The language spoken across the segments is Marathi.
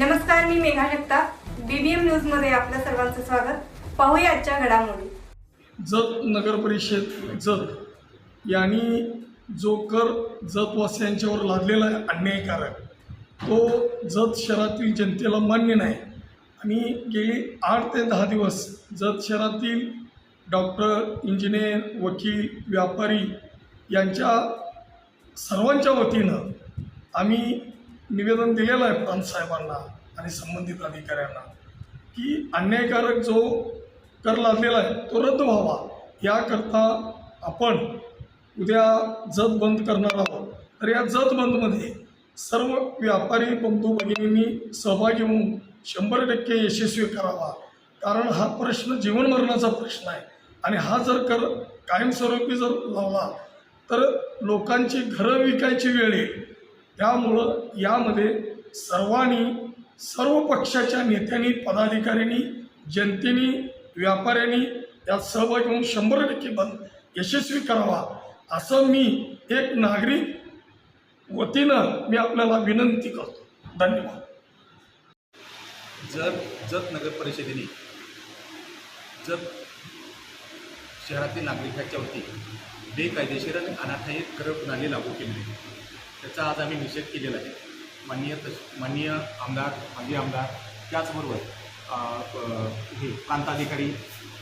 नमस्कार मी मेघा जगताप. बीबीएम न्यूजमध्ये आपल्या सर्वांचं स्वागत. पाहूया आजच्या घडामोडी. जत नगर परिषद जत. यांनी जो कर जतवासियांच्यावर लादलेला आहे अन्यायकारक. तो जत शहरातील जनतेला मान्य नाही. आणि गेली आठ ते दहा दिवस जत शहरातील डॉक्टर इंजिनियर वकील व्यापारी यांच्या सर्वांच्या वतीनं आम्ही निवेदन दिलेलं आहे प्रांतसाहेबांना आणि संबंधित अधिकाऱ्यांना की अन्यायकारक जो कर लादलेला आहे तो रद्द व्हावा. याकरता आपण उद्या जत बंद करणार आहोत. तर या जत बंदमध्ये सर्व व्यापारी बंधू भगिनींनी सहभागी होऊन शंभर टक्के यशस्वी करावा. कारण हा प्रश्न जीवनमरणाचा प्रश्न आहे. आणि हा जर कर कायमस्वरूपी जर लावला तर लोकांची घरं विकायची वेळ येईल. त्यामुळं यामध्ये सर्वांनी सर्व पक्षाच्या नेत्यांनी पदाधिकाऱ्यांनी जनतेनी व्यापाऱ्यांनी यात सहभागी होऊन शंभर टक्के बंद यशस्वी करावा असं मी एक नागरिक वतीनं मी आपल्याला विनंती करतो. धन्यवाद. जर जत नगर परिषदेने जत शहरातील नागरिकांच्या वती बेकायदेशीर आणि अनाठायी कर प्रणाली लागू केले. त्याचा आज आम्ही निषेध केलेला आहे. माननीय तस माननीय आमदार माजी आमदार त्याचबरोबर हे प्रांताधिकारी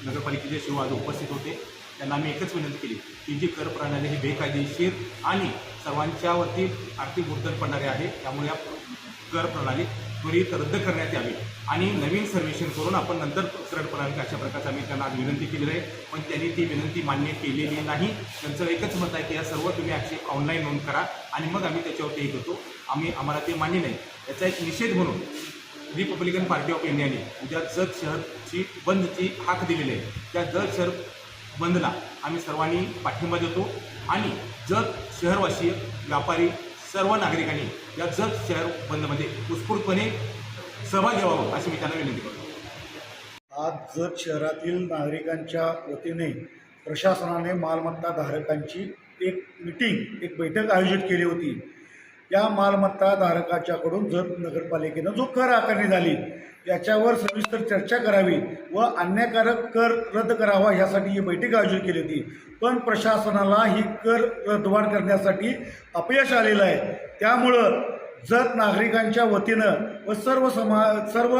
नगरपालिकेचे शिव आज उपस्थित होते. त्यांना आम्ही एकच विनंती केली की जी कर प्रणाली ही बेकायदेशीर आणि सर्वांच्यावरती आर्थिक मुद्दल पडणारी आहे त्यामुळे या कर प्रणाली त्वरित रद्द करण्यात यावी. आणि नवीन सर्वेक्षण करून आपण नंतर कर अशा प्रकारचं आम्ही त्यांना आज विनंती केलेली आहे. पण त्यांनी ती विनंती मान्य केलेली नाही. त्यांचं एकच मत आहे की या सर्व तुम्ही आक्षेप ऑनलाईन नोंद करा आणि मग आम्ही त्याच्यावरती हे करतो. आम्ही आम्हाला ते मान्य नाही. याचा एक निषेध म्हणून रिपब्लिकन पार्टी ऑफ इंडियाने उद्या जत शहरची बंदची हाक दिलेली आहे. त्या जत शहर बंदला आम्ही सर्वांनी पाठिंबा देतो. आणि जत शहरवासी व्यापारी सर्व नागरिकांनी या जत शहर बंदमध्ये उत्स्फूर्तपणे सहभाग घ्यावा अशी मी त्यांना विनंती करतो. आज जत शहरातील नागरिकांच्या वतीने प्रशासनाने मालमत्ता धारकांची एक मिटिंग एक बैठक आयोजित केली होती. या मालमत्ता धारकाच्याकडून जर नगरपालिकेनं जो कर आकारणी झाली याच्यावर सविस्तर चर्चा करावी व अन्यायकारक कर रद्द करावा यासाठी ही बैठक आयोजित केली होती. पण प्रशासनाला ही कर रद्दवाढ करण्यासाठी अपयश आलेलं आहे. त्यामुळं जत नागरिकांच्या वतीनं व सर्व समा सर्व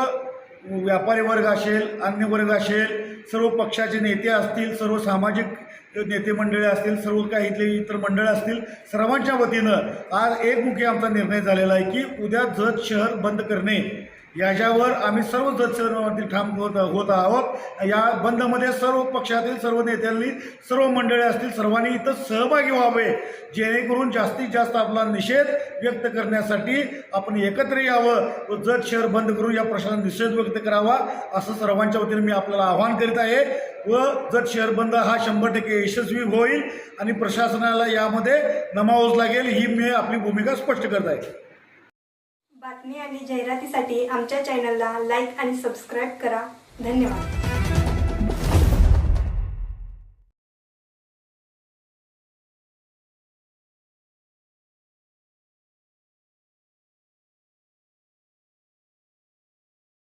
व्यापारी वर्ग असेल अन्य वर्ग असेल सर्व पक्षाचे नेते असतील सर्व सामाजिक नेते मंडळी असतील सर्व काही इथले इतर मंडळ असतील सर्वांच्या वतीनं आज एकमुखी आमचा निर्णय झालेला आहे की उद्या जत शहर बंद करणे. याच्यावर आम्ही सर्व जत शहरावरती ठाम होत होत आहोत. या बंदमध्ये सर्व पक्षातील सर्व नेत्यांनी सर्व मंडळे असतील सर्वांनी इथं सहभागी व्हावे जेणेकरून जास्तीत जास्त आपला निषेध व्यक्त करण्यासाठी आपण एकत्र यावं व जत शहर बंद करून या प्रश्नाला निषेध व्यक्त करावा असं सर्वांच्या वतीने मी आपल्याला आवाहन करीत आहे. व जत शहर बंद हा शंभर टक्के यशस्वी होईल आणि प्रशासनाला यामध्ये नमावच लागेल ही मी आपली भूमिका स्पष्ट करत आहे. बातमी आणि जाहिरातीसाठी आमच्या चॅनलला लाईक आणि सबस्क्राईब करा. धन्यवाद.